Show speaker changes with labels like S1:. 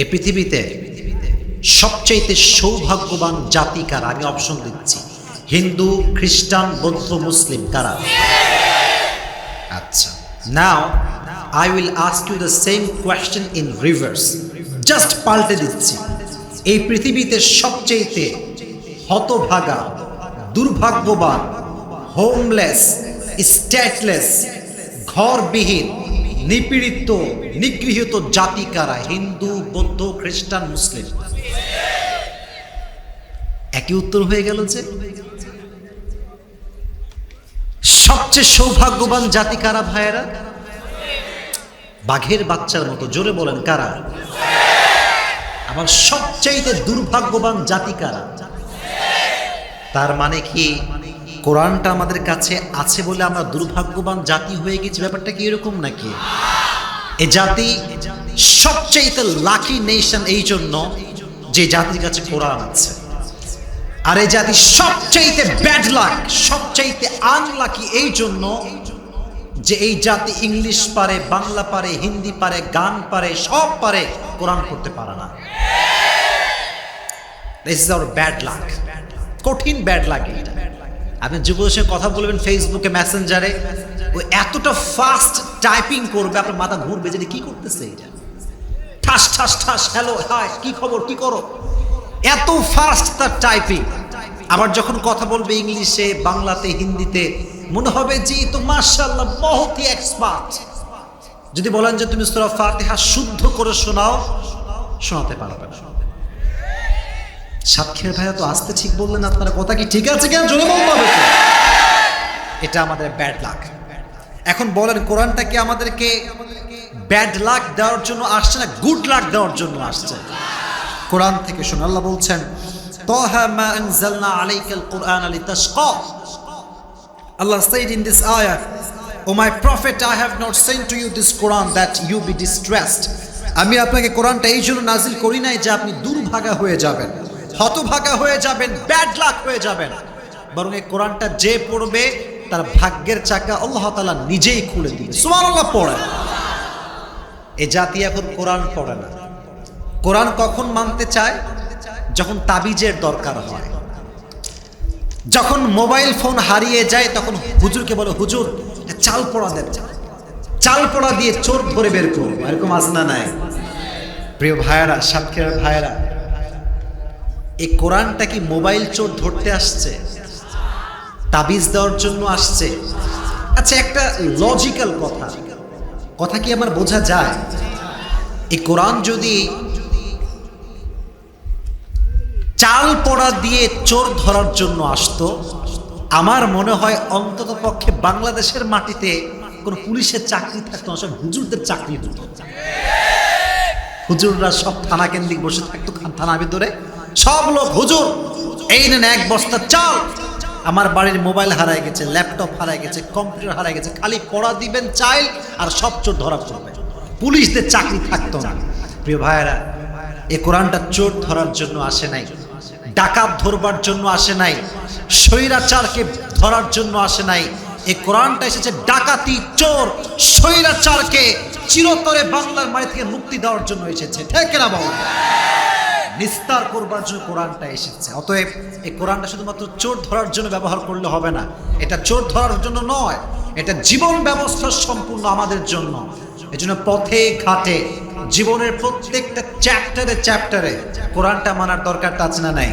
S1: এই পৃথিবীতে সবচাইতে সৌভাগ্যবান জাতি কারা? আমি অপশন দিচ্ছি। হিন্দু, খ্রিস্টান, বৌদ্ধ, মুসলিম কারা? আচ্ছা now I will ask you the same question in reverse just পাল্টে দিচ্ছি। এই পৃথিবীতে সবচেয়েতে হতভাগা, দুর্ভাগ্যবান হোমলেস স্ট্যাটলেস ঘরবিহীন নিপীড়িত, নিগৃহীত জাতি কারা? হিন্দু, বৌদ্ধ, খ্রিস্টান, মুসলিম। একই উত্তর হয়ে গেল যে, সবচেয়ে সৌভাগ্যবান জাতি কারা ভাইয়েরা? বাঘের বাচ্চার মতো, জোরে বলেন, কারা? আবার সবচাইতে দুর্ভাগ্যবান জাতি কারা? তার মানে কি, কোরআনটা আমাদের কাছে আছে বলে আমরা দুর্ভাগ্যবান জাতি হয়ে গেছি? ব্যাপারটা কি এরকম নাকি? এ জাতি সবচাইতে লাকি নেশন এই জন্য যে জাতির কাছে কোরআন আছে। আর এই জাতি সবচাইতে ব্যাড লাক সবচাইতে আনলাকি এই জন্য যে এই জাতি ইংলিশ পারে, বাংলা পারে, হিন্দি পারে, গান পারে, সব পারে, কোরআন করতে পারে না। ইজ ব্যাড লাক কঠিন ব্যাড লাক আপনি যুবদের সঙ্গে কথা বলবেন ফেসবুকে মেসেঞ্জারে ও এতটা ফাস্ট টাইপিং করবে, আপনার মাথা ঘুরবে যে কি করতেছে এটা? ঠাস ঠাস ঠাস হ্যালো হাই কি খবর, কি করো? এত ফাস্ট তার টাইপিং আবার যখন কথা বলবে ইংলিশে, বাংলাতে, হিন্দিতে, মনে হবে যে তো মার্শাল্লাহ বহুতই এক্সপার্ট যদি বলেন যে তুমি সুরা ফাতিহা শুদ্ধ করে শোনাও, শোনাতে পারবে না। সাতক্ষীর ভাইয়া তো আসতে ঠিক বললেন, আপনারা কথা কি ঠিক আছে কেন জোরে বলতে? এটা আমাদের ব্যাড লাক এখন বলেন কোরআনটা কি আমাদেরকে ব্যাড লাক দেওয়ার জন্য আসছে না গুড লাক দেওয়ার জন্য আসছে? কোরআন থেকে শুনুন আল্লাহ বলছেন কুরআন Allah said in this ayah, O my prophet, I have not sent to you this Quran that you be distressed. আমি আপনাকে কোরআনটা এই জন্য নাজিল করি নাই যে আপনি দুর্ভাগা হয়ে যাবেন হতভাগা হয়ে যাবেন ব্যাড লাক হয়ে যাবেন। বরং এই কোরআনটা যে পড়বে তার ভাগ্যের চাকা আল্লাহ তাআলা নিজেই খুলে দিবে সুবহানাল্লাহ পড়ে। এ জাতি এখন কোরআন পড়ে না। কোরআন কখন মানতে চায়? যখন তাবিজের দরকার হয়। যখন মোবাইল ফোন হারিয়ে যায়, তখন হুজুরকে বলে, হুজুর চাল পড়া দেন। চাল পড়া দিয়ে চোর ধরে বের করব। এরকম আছে না নাই? প্রিয় ভাইয়েরা, সাতক্ষীরার ভাইয়েরা, এই কোরআনটা কি মোবাইল চোর ধরতে আসছে? তাবিজ দেওয়ার জন্য আসছে। আচ্ছা একটা লজিক্যাল কথা। কথা কি আমার বোঝা যায়? এই কোরআন যদি চাল পড়া দিয়ে চোর ধরার জন্য আসতো, আমার মনে হয় অন্তত পক্ষে বাংলাদেশের মাটিতে কোনো পুলিশের চাকরি থাকতো না, সব হুজুরদের চাকরি হতো। হুজুররা সব থানা কেন্দ্রিক বসে থাকতো থানার ভিতরে। সব লোক, হুজুর, এই নেন এক বস্তা চাল। আমার বাড়ির মোবাইল হারায় গেছে, ল্যাপটপ হারায় গেছে, কম্পিউটার হারায় গেছে, খালি পড়া দিবেন চাইল আর সব চোর ধরা পড়বে। পুলিশদের চাকরি থাকতো না। প্রিয় ভাইয়েরা, এ কোরআনটা চোর ধরার জন্য আসে নাই, ডাকাত ধরবার জন্য আসে নাই, স্বৈরাচারকে ধরার জন্য আসে নাই। এই কোরআনটা এসেছে ডাকাতি, চোর, স্বৈরাচারকে চিরতরে বাংলার মাটি থেকে মুক্তি দেওয়ার জন্য এসেছে। ঠিক না বাবা নিস্তার করবার জন্য কোরআনটা এসেছে। অতএব এই কোরআনটা শুধুমাত্র চোর ধরার জন্য ব্যবহার করলে হবে না। এটা চোর ধরার জন্য নয়, এটা জীবন ব্যবস্থা সম্পূর্ণ আমাদের জন্য। এজন্য পথে ঘাটে, জীবনের প্রত্যেকটা চ্যাপ্টারে চ্যাপ্টারে কোরআনটা মানার দরকারটা আছে না নাই?